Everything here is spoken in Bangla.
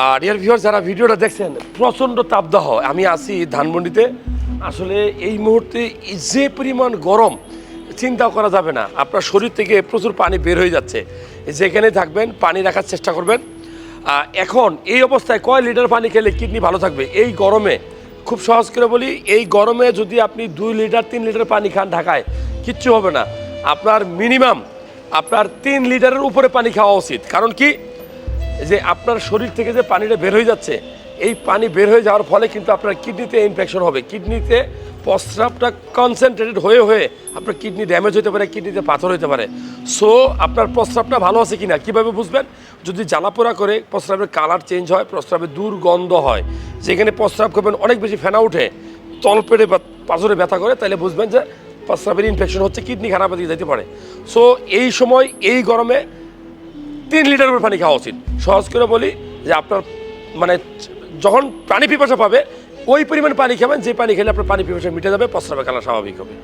আর ডিয়ার ভিউয়ার যারা ভিডিওটা দেখছেন, প্রচণ্ড তাপদাহ। আমি আছি ধানমন্ডিতে। আসলে এই মুহূর্তে যে পরিমাণ গরম, চিন্তাও করা যাবে না। আপনার শরীর থেকে প্রচুর পানি বের হয়ে যাচ্ছে। যেখানে থাকবেন, পানি রাখার চেষ্টা করবেন। এখন এই অবস্থায় কয় লিটার পানি খেলে কিডনি ভালো থাকবে? এই গরমে, খুব সহজ করে বলি, এই গরমে যদি আপনি দুই লিটার, তিন লিটার পানি খান ঢাকায়, কিচ্ছু হবে না। আপনার মিনিমাম আপনার তিন লিটারের উপরে পানি খাওয়া উচিত। কারণ কি? যে আপনার শরীর থেকে যে পানিটা বের হয়ে যাচ্ছে, এই পানি বের হয়ে যাওয়ার ফলে কিন্তু আপনার কিডনিতে ইনফেকশন হবে। কিডনিতে প্রস্রাবটা কনসেন্ট্রেটেড হয়ে হয়ে আপনার কিডনি ড্যামেজ হতে পারে, কিডনিতে পাথর হতে পারে। সো আপনার প্রস্রাবটা ভালো আছে কি না কীভাবে বুঝবেন? যদি জ্বালাপোড়া করে, প্রস্রাবের কালার চেঞ্জ হয়, প্রস্রাবের দুর্গন্ধ হয়, যেখানে প্রস্রাব করবেন, অনেক বেশি ফেনা উঠে, তলপেটে পাথরে ব্যথা করে, তাহলে বুঝবেন যে প্রস্রাবের ইনফেকশন হচ্ছে, কিডনি খারাপ দিকে যেতে পারে। সো এই সময়, এই গরমে তিন লিটার পানি খাওয়া উচিত। সহজ করে বলি যে আপনার মানে যখন পানি পিপাসা পাবে, ওই পরিমাণ পানি খাবেন, যে পানি খেলে আপনার পানি পিপাসা মিটে যাবে প্রস্রাবের খেলা স্বাভাবিক হবে।